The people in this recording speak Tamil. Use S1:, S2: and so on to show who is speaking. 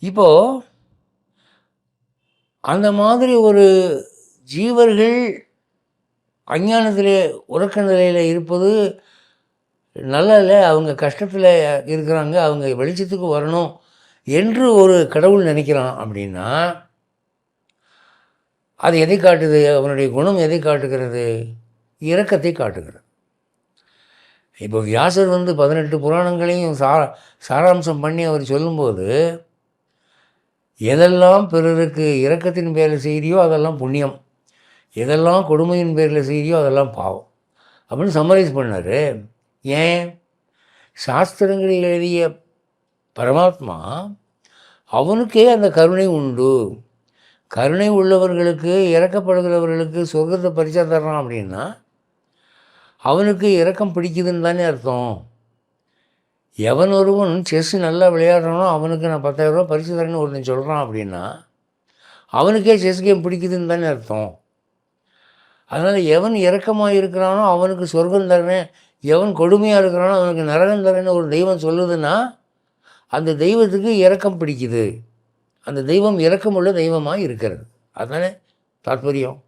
S1: இப்போது அந்த மாதிரி ஒரு ஜீவர்கள் அஞ்ஞானத்திலே உறக்க நிலையில் இருப்பது நல்ல அவங்க கஷ்டத்தில் இருக்கிறாங்க. அவங்க வெளிச்சத்துக்கு வரணும் என்று ஒரு கடவுள் நினைக்கிறான் அப்படின்னா அது எதை காட்டுது? அவனுடைய குணம் எதை காட்டுகிறது? இரக்கத்தை காட்டுகிறது. இப்போ வியாசர் வந்து பதினெட்டு புராணங்களையும் சா சாராம்சம் பண்ணி அவர் சொல்லும்போது எதெல்லாம் பிறருக்கு இரக்கத்தின் பேரில் செய்தியோ அதெல்லாம் புண்ணியம். எதெல்லாம் கொடுமையின் பேரில் செய்தியோ அதெல்லாம் பாவம். அப்படின்னு சம்மரைஸ் பண்ணார். ஏன்? சாஸ்திரங்களில் எழுதிய பரமாத்மா அவனுக்கே அந்த கருணை உண்டு. கருணை உள்ளவர்களுக்கு இறக்கப்படுகிறவர்களுக்கு சொர்க்கத்தை பரிசா தர்றான் அப்படின்னா அவனுக்கு இறக்கம் பிடிக்குதுன்னு தானே அர்த்தம். எவன் ஒருவன் செஸ் நல்லா விளையாடுறானோ அவனுக்கு நான் பத்தாயிரரூபா பரிசு தரேன்னு ஒருத்தன் சொல்கிறான் அப்படின்னா அவனுக்கே செஸ் கேம் பிடிக்குதுன்னு தானே அர்த்தம். அதனால் எவன் இறக்கமாக இருக்கிறானோ அவனுக்கு சொர்க்கம் தரேன் எவன் கொடுமையாக இருக்கிறானோ அவனுக்கு நரகம் தரேன்னு ஒரு தெய்வம் சொல்லுதுன்னா அந்த தெய்வத்துக்கு இறக்கம் பிடிக்குது. அந்த தெய்வம் இறக்கமுள்ள தெய்வமாக இருக்கிறது. அதுதானே தாற்பயம்